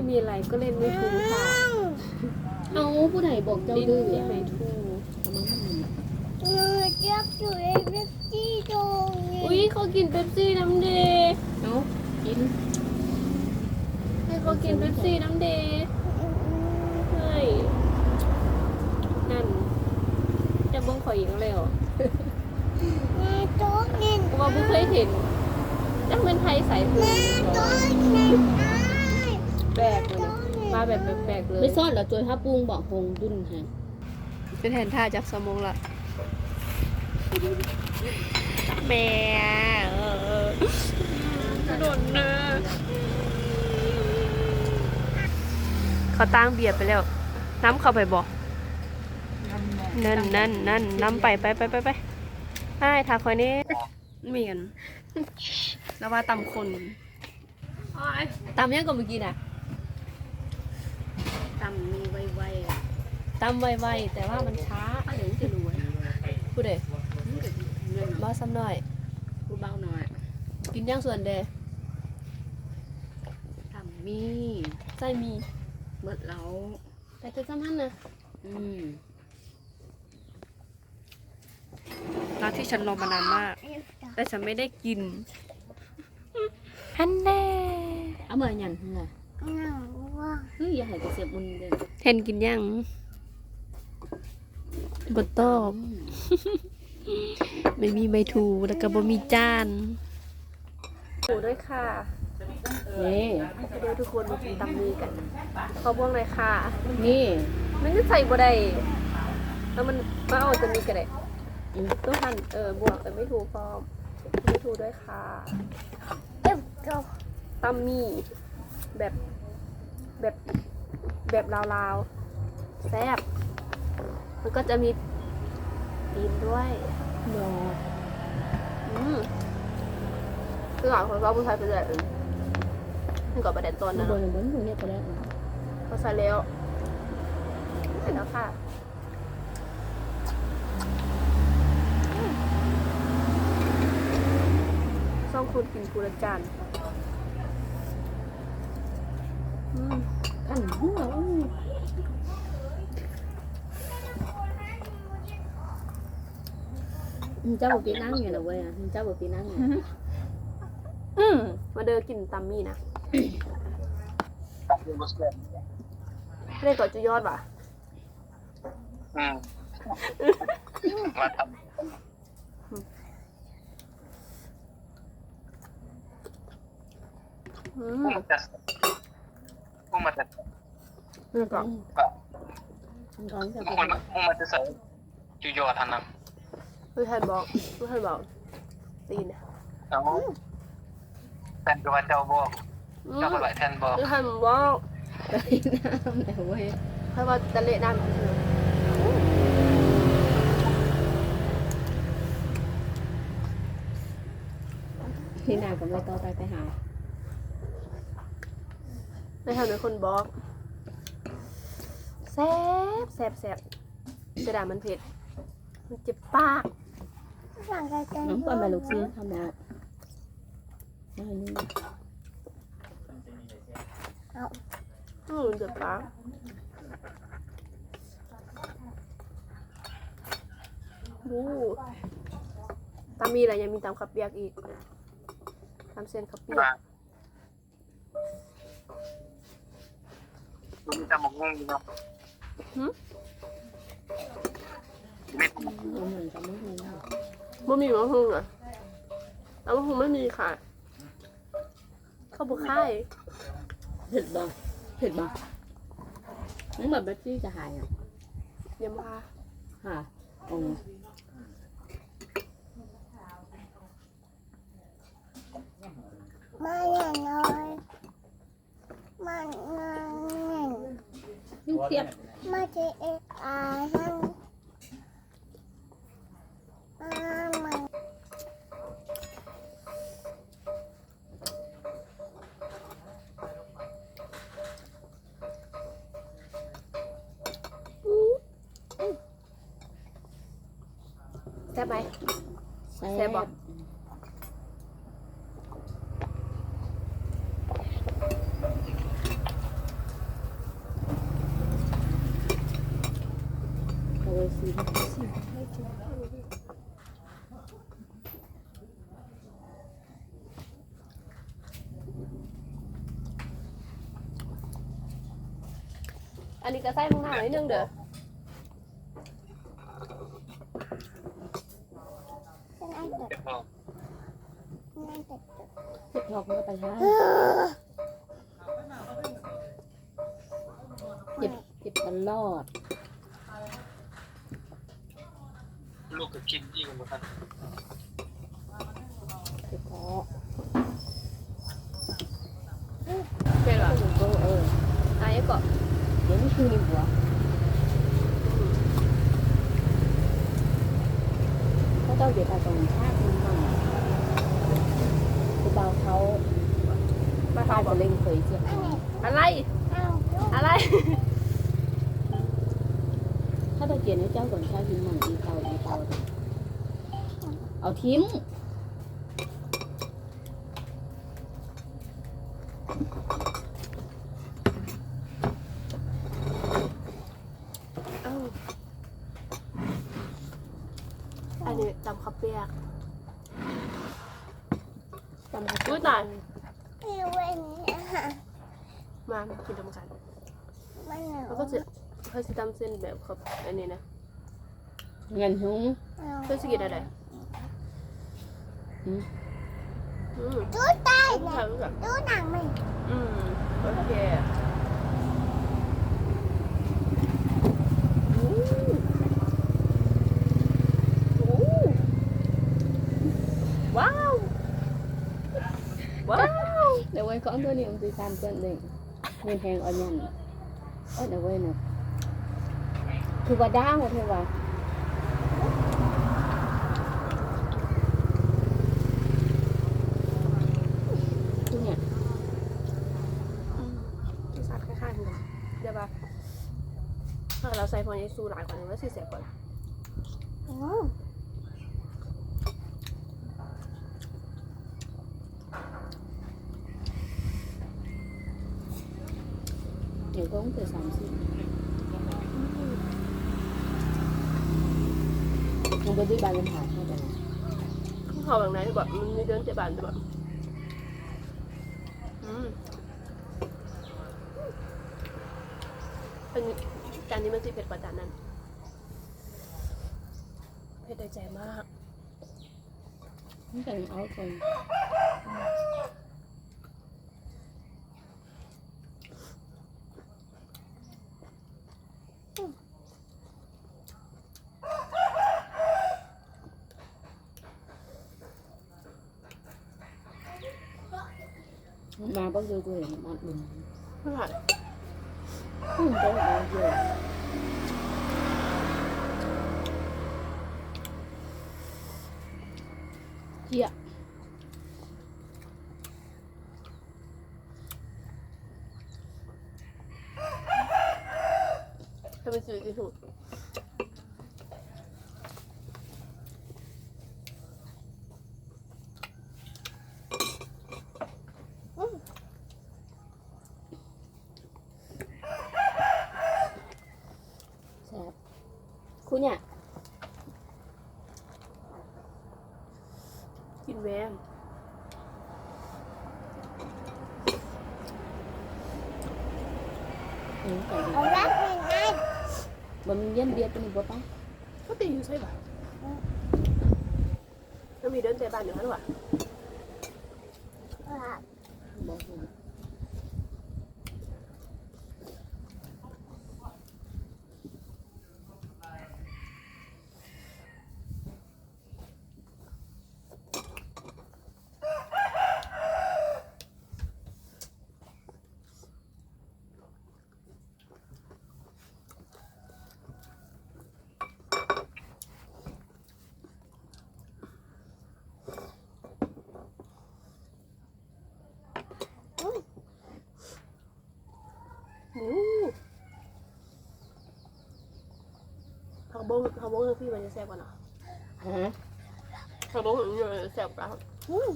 ไม่มีอะไรก็เล่นไม่ถูกค่ะเอาผู้ใดบอกเจ้าลิ้นดื้อที่อะไม่ถูกเอามาให้มันเออเจ็บอยู่ในเว็บที่ตรงนี้อุ้ยเขากินเป๊ปซี่น้ำเดย์เอากินให้เขากินเป๊ปซี่น้ำเดย์เฮ้ยนั่น จะเบิ้งขออีกแล้วในโต๊ะนี่เพราะว่าบุเคยเห็นจังเป็นไทยใส่หูในโต๊ะนี่ไอ้แปลกเลยนะมาแบบแปลกๆเลยไม่ซ่อนเหรอจอยผ้าปุ้งบอกหงดุนให้เป็นแทนท่าจากสมองละแม่เออโดนเนอเขาตั้งเบียร์ไปแล้ว น้ำเข้าไปบอกนั่นนั่นนั่นน้ำไปไปไปไปไปไอ้ทาคอยนี้มีกันแล้วว่าตำคนตำยังก็เมื่อกี้น่ะตำมีไวตำไวๆแต่ว่ามันช้าถึงจะรวยพูดเด้ๆเงินบ้าซ้ำหน่อยผู้เบาหน่อยกินย่างส่วนเดตำมีไส้มีเบิดเหล้าแต่จะซ้ำหันนะอืมร้านที่ฉันรอมานานมาก แต่ฉันไม่ได้กิน ฮันแน่เอามาหยันเหรอหนังว่า เฮ้ยอย่าให้กระเสียบมุนเด้อเห็นกินยังบดตอบอืมไม่มีใบถูแล้วก็บ่มีจานถูด้วยค่ะนี่เดี๋ยวทุกคนมากินตำมีกันขอบ้วงเลยค่ะนี่มันจะใส่บ่ได้แล้วมันมาเอาจะมีกระเดะอืมต้องหั่นเออบวกแต่ไม่ถูกพร้อมไม่ถูกด้วยค่ะเอ็มโตตำมี่แบบ แบบแบบลาวๆแซ่บมันก็จะมีตีนด้วยดอกอืมคือหลังของเราผู้ชายเป็นแบบอื่นมันก็ประเด็นต้นมันนะบเนาะนบนตรงนี้ก็ได้พอใส่แล้วเสร็จแล้วค่ะซ่องคุณกินกูละจานอืม อันหัวอุ้ย เจ้าบอกปีนั่งอยู่นะเว้ยอะเจ้าบอกปีนั่งอยู่อืมมาเดินกินตัมมี่นะเรียกก่อนจะยอดว่ะอืมมาทอืำมผู้มันจะผู้มันจะเรียกก่อนร้อนจะผู้มันผู้มันจะใส่จุยอดทันนะ ผู้ชายบอกผู้ชายบอกตีนเอาแทนก็ว่าเจ้าบอกอืเจ้ามเป็นไหวแทนบอกผู้ชายบอกไปน้ำแต่เว้ยใครว่าจะเละน้ำคือพี่นากับไม่ต่อไปไปหาไม่ทำเป็นคนบอกแซ่บแซ่บแซ่บเสียดายมันเผ็ดมันเจ็บปาก หลังจากนั้นน้องปล่อยมาลูกซื้อทำแล้วเอาอันนี้อืมเจ็บปากบูตามมีอะไรยังมีตามขับเปียกอีกตามเส้นขับเปียกมีตามจะมางงอยู่เนาะหืมไม่เอาเหมือนกับไม่เห็น บ่มีมะฮุงอะแต่มะฮุงไม่มีค่ะ เขาบอกค่ายเผ็ดบ้างเผ็ดบ้างนี่แบบแบตตี้จะหายอะเยี่ยมค่ะค่ะอ๋อมาอย่างน้อยมาหนึ่งยิ่งเทียบมาเจเอ็กอาหันม ซ่บไหมแซ่บบอกอันนี้ก็ใส่ลงหน้าหน่อยนึงเด้อ เจ็บเจ็บตลอด ลูกก็กินอีกเหมือนกันเจ็บท้องเป็นหรอก็เออไอ้ก็เดี๋ยวนี้คือในหัวเขาต้องเดี๋ยวไปตรงชาติมันมั่งคือเบาเขามาข้าเขาบอจะกเล่งเคยเจียอันไหนอะไรเอาลูกอะไร ถ้าตะเกียนให้เจ้าก่อนชาทิ้งมั่งอีเตาอีเตาเอาทิ้มเอ้าอันนี้จำข้าวเปียกจำเขาอุ้ยตายไม่รู้ว่าอันนี้อาหารมามากินดมกันมันเหนียวแล้วก็จะ เขาจะทำเส้นแบบครับอันนี้นะเงินหุ้งเอาเพื่อสกินอะไรอืมอืมดูใต้รู้เนี่ยจู้ดูหนังมันอืมโอเคว้าวว้าวเดี๋ยวไว้ก้อนตัวนี้มันจะตามเกินเลยเงินแพงอ่อนยันเอ้ยเดี๋ยวไว้นะ คือว่าด้างว่าเทว่าเนี่ยอืมรสชาติคล้ายๆกันเดี๋ยวปะถ้าเราใส่พวกนี้สูหลายกว่านี้ว่าสิเสียกว่าอืมเดี๋ยวก็ต้องเกิดสามสิบ มันก็ด้บานลำผาเข้าไปนะเขาแบบไหนแบบมันมีเดินเจ็บานแบบอืมอันนี้จานนี้มันสิเผ็ดกว่าจานนั้นเผ็ดได้ใจมากนี่กันเอาคน มาก็คือกูเห็นมันบุญเท่าไหร่อืมต้องเอาเยอะเจี๊ยถ้าเป็นสื่อที่ถูก แซ่บคุณเนี่ย กินแวมอืมใส่ดีเอารักมันนั่นบะหมี่เย็นเบียร์ตัวนี้บ่ต้องก็ตีอยู่ใช่ปะถ้ามีเดินเจ็บานอยู่ข้างหลังรัก บ่ต้อง หมูผัก บงผักบงพี่มันจะแซ่บกว่านะฮะผักบงมันจะแซ่บกว่าอืม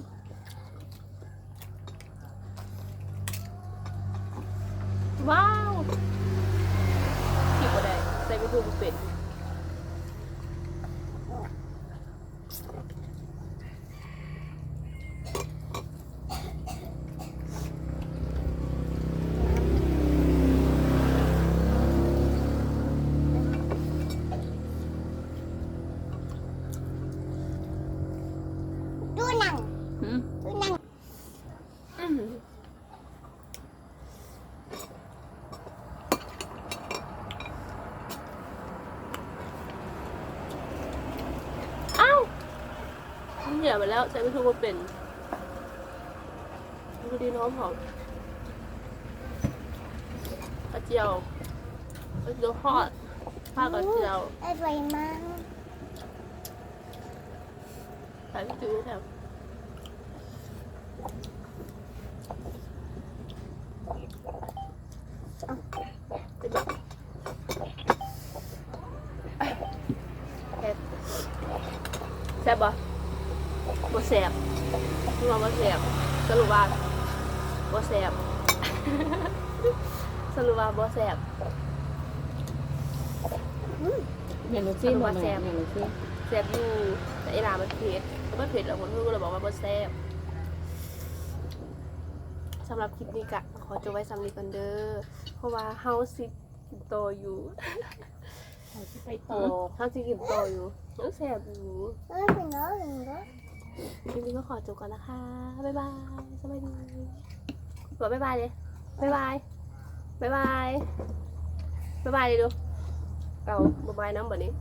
ว้าวผิวอะไรใส่ไปดูเป็ด แล้วใส่ไม่ถูกว่าเป็นดูดีน้องหอมกระเจียวกระเจียวทอดผ้ากระเจียวอร่อยมากใส่พี่จื้อแถมเป็นแบบเผ็ดแซ่บปะ บ่แซ่บรู้ว่าบ่แซ่บสรุปว่าบ่แซ่บสรุปว่าบ่แซ่บเมนูซี่เอามามาแซแซ่มเมนูซี่แซ่บอยู่แต่ไอ้ลามันเผ็ดมันเผ็ดแล้วคนพูดก็เลยบอกว่าบ่แซ่บสำหรับคลิปนี้กะขอจบไว้สำนี้ก่อนเด้อเพราะว่าเฮาสิกินโตอยู่ไปโตเฮาสิกินโตอยู่ยังแซ่บอยู่ เอ้ยเป็นน้องหนึ่งก็คลิปนี้ก็ขอจบก่อนนะคะ บ๊ายบายสวัสดีบอกบ๊ายบายเลยบ๊ายบายบ๊ายบายบ๊ายบายเลยดูเอาบ๊ายบายน้ำแบบนี้